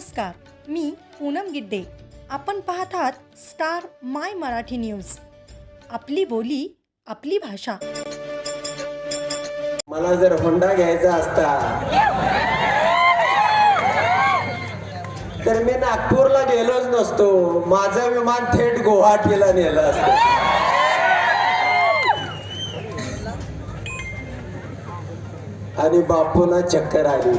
नमस्कार मी पूनम गिड्डे. आपण पाहत आहात स्टार माय मराठी न्यूज. आपली बोली आपली भाषा. मला जर होंडा घ्यायचा असता तर मी नागपूरला गेलोच नसतो. माझं विमान थेट गुवाहाटीला नेलं असतं. आणि बापूला चक्कर आली.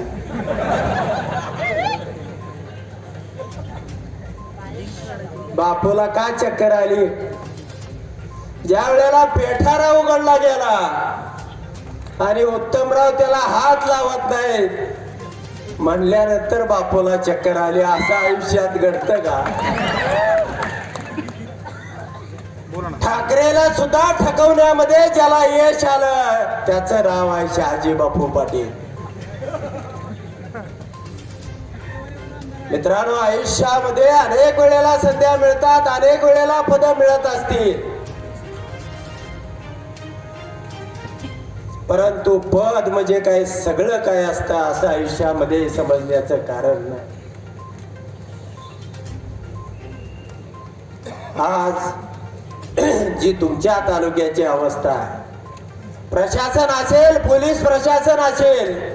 बापूला का चक्कर आली? ज्या वेळेला पेठारा उघडला गेला आणि उत्तमराव त्याला हात लावत नाही म्हणल्यानंतर बापूला चक्कर आली. असं आयुष्यात घडतं का? ठाकरेला सुद्धा ठकवण्यामध्ये ज्याला यश आलं त्याचं नाव आहे शहाजी बापू पाटील. मित्रांनो आयुष्यामध्ये अनेक वेळेला संध्या मिळतात अनेक वेळेला पद मिळत असतील. परंतु पद म्हणजे काय सगळं काय असतं असं आयुष्यामध्ये समजण्याचं कारण नाही. आज जी तुमच्या तालुक्याची अवस्था आहे प्रशासन असेल पोलीस प्रशासन असेल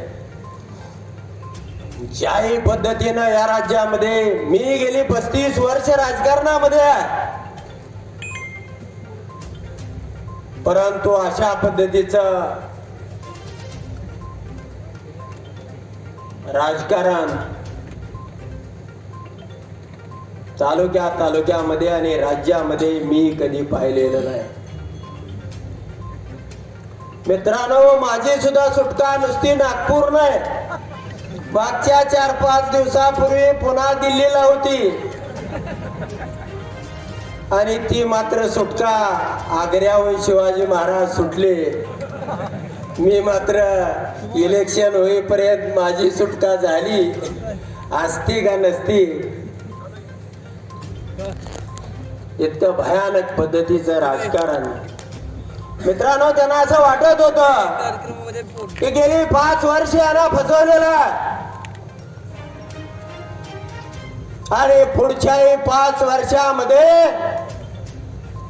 ज्याही पद्धतीनं या राज्यामध्ये मी गेली पस्तीस वर्ष राजकारणामध्ये परंतु अशा पद्धतीचं राजकारण तालुक्या तालुक्यामध्ये आणि राज्यामध्ये मी कधी पाहिलेलं नाही. मित्रांनो माझी सुद्धा सुटका नुसती नागपूर नाही मागच्या चार पाच दिवसापूर्वी पुन्हा दिल्लीला होती. आणि ती मात्र सुटका. आग्र्याहून शिवाजी महाराज सुटले. मी मात्र इलेक्शन होईपर्यंत माझी सुटका झाली. असती का नसती? इतकं भयानक पद्धतीचं राजकारण. मित्रांनो त्यांना असं वाटत होत की गेली पाच वर्ष यांना फसवलेला आणि पुढच्याही पाच वर्षामध्ये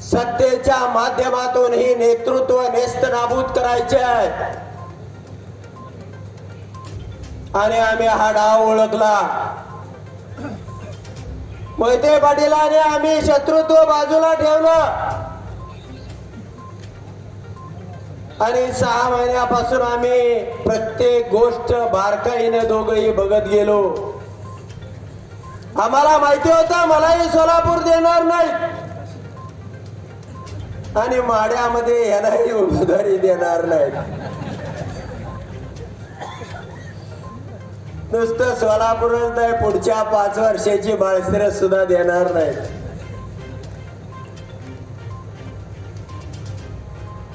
सत्तेच्या माध्यमातून ही नेतृत्व नेस्त नाबूद करायचे आहे. आणि आम्ही हा डाव ओळखला. मोहिते पाटीलाने आम्ही शत्रुत्व बाजूला ठेवलं. आणि सहा महिन्यापासून आम्ही प्रत्येक गोष्ट बारकाईने दोघही बघत गेलो. आम्हाला माहिती होतं मलाही सोलापूर देणार नाही. आणि माड्यामध्ये यांनाही उमेदवारी देणार नाही. नुसतं सोलापूरच नाही पुढच्या पाच वर्षाची बाळसर सुद्धा देणार नाही.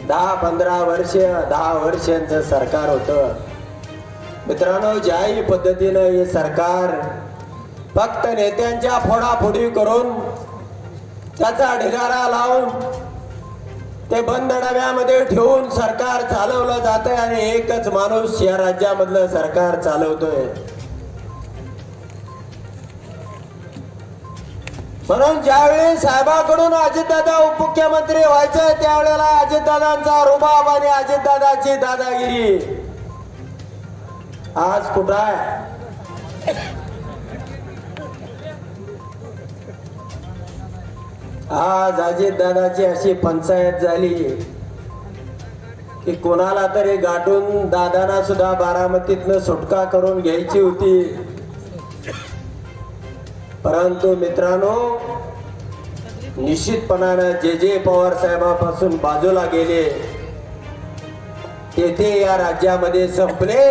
दहा पंधरा वर्ष दहा वर्षांचं सरकार होतं. मित्रांनो ज्याही पद्धतीनं हे सरकार फक्त नेत्यांच्या फोडाफोडी करून त्याचा ढिगारा लावून ते बंद डब्यामध्ये ठेवून सरकार चालवलं जात आहे आणि एकच माणूस या राज्यामधलं सरकार चालवतोय. म्हणून ज्यावेळी साहेबाकडून अजितदादा उपमुख्यमंत्री व्हायचं त्यावेळेला अजितदादांचा रुबाब आणि अजितदादाची दादागिरी. आज कुठं आहे? आज अजितदादाची अशी पंचायत झाली की कोणाला तरी गाठून दादाना सुद्धा बारामतीतनं सुटका करून घ्यायची होती. परंतु मित्रांनो निश्चितपणानं जे जे पवार साहेबापासून बाजूला गेले तेथे या राज्यामध्ये संपले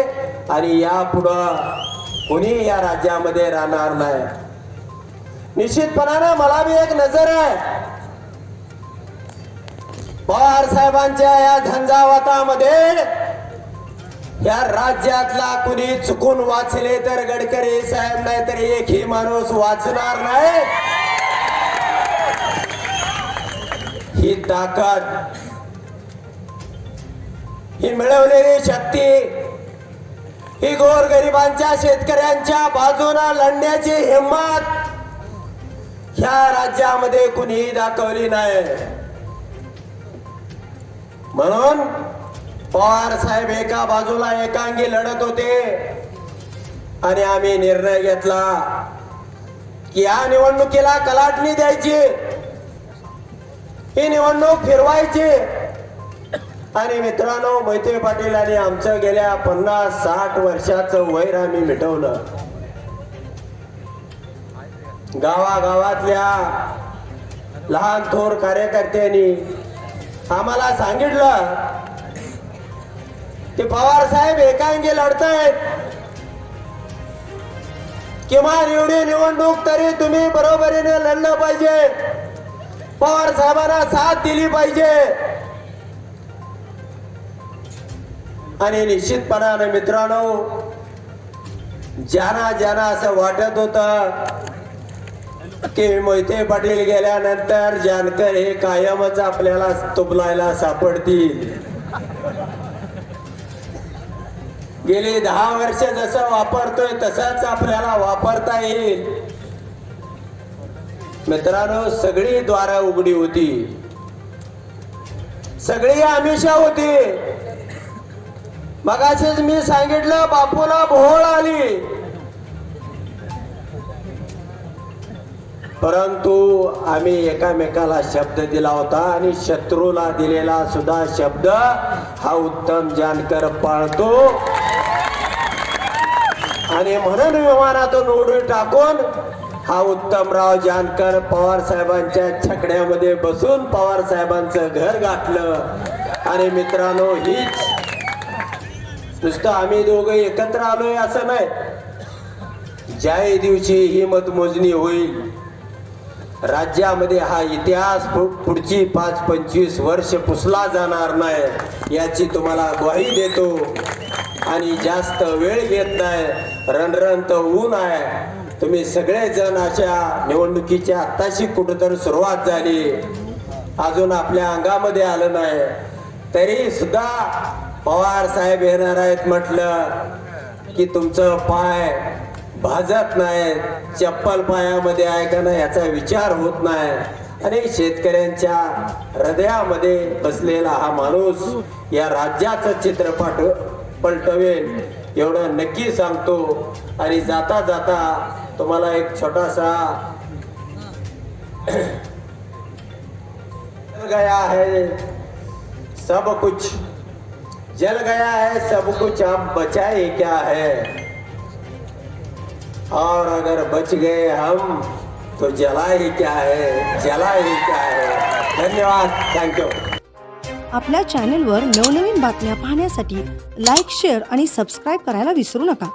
आणि यापुढं कोणी या राज्यामध्ये राहणार नाही. निश्चितपणानं मला बी एक नजर आहे. पवार साहेबांच्या या झंझावातामध्ये या राज्यातला कुणी चुकून वाचले तर गडकरी साहेब नाही तर एकही माणूस वाचणार नाही. ही ताकद ही मिळवलेली शक्ती ही गोरगरिबांच्या शेतकऱ्यांच्या बाजूला लढण्याची हिंमत ह्या राज्यामध्ये कुणीही दाखवली नाही. म्हणून पवार साहेब एका बाजूला एकांगी लढत होते. आणि आम्ही निर्णय घेतला की या निवडणुकीला कलाटणी द्यायची. ही निवडणूक फिरवायची. आणि मित्रांनो मैत्री पाटील आणि आमचं गेल्या पन्नास साठ वर्षाचं वैर आम्ही मिटवलं. गावागावातल्या लहान थोर कार्यकर्त्यांनी आम्हाला सांगितलं की पवार साहेब एकांगी लढतायत. किमान एवढी निवडणूक तरी तुम्ही बरोबरीने लढलं पाहिजे. पवार साहेबांना साथ दिली पाहिजे. आणि निश्चितपणाने मित्रांनो ज्यांना ज्यांना असं वाटत होतं की मोहिते पाटील गेल्यानंतर जानकर हे कायमच आपल्याला तुबलायला सापडतील. गेली दहा वर्ष जसं वापरतोय तसंच आपल्याला वापरता येईल. मित्रांनो सगळी द्वारा उघडी होती. सगळी आमिषा होती. मगाशीच मी सांगितलं बापूला भोळ आली. परंतु आम्ही एकामेकाला शब्द दिला होता आणि शत्रूला दिलेला सुद्धा शब्द हा उत्तम जानकर पाळतो. आणि म्हणून विमानातून उडी टाकून हा उत्तमराव जानकर पवार साहेबांच्या छकड्यामध्ये बसून पवार साहेबांचं घर गाठलं. आणि मित्रांनो हीच नुसतं आम्ही दोघं एकत्र आलोय असं नाही. ज्याही दिवशी ही मतमोजणी होईल राज्यामध्ये हा इतिहास पुढची पाच पंचवीस वर्ष पुसला जाणार नाही याची तुम्हाला ग्वाही देतो. आणि जास्त वेळ घेत नाही रणरणत ऊन आहे. तुम्ही सगळेजण अशा निवडणुकीच्या आत्ताशी कुठंतरी सुरुवात झाली. अजून आपल्या अंगामध्ये आलं नाही. तरी सुद्धा पवार साहेब येणार आहेत म्हटलं की तुमचं पाय भाजत नाही चप्पल पायामध्ये आहे का नाही याचा विचार होत नाही. आणि शेतकऱ्यांच्या हृदयामध्ये बसलेला हा माणूस या राज्याचं चित्रपट पलटवेल एवढं नक्की सांगतो. आणि जाता जाता तुम्हाला एक छोटासा जल गया है सब कुछ. जल गया है सब कुछ. आप बचाए क्या है? और अगर बच गए हम तो जला ही क्या है? जला ही क्या है? धन्यवाद थँक्यू आपल्या चॅनेलवर नवनवीन बातम्या पाहण्यासाठी लाईक शेअर आणि सबस्क्राईब करायला विसरू नका.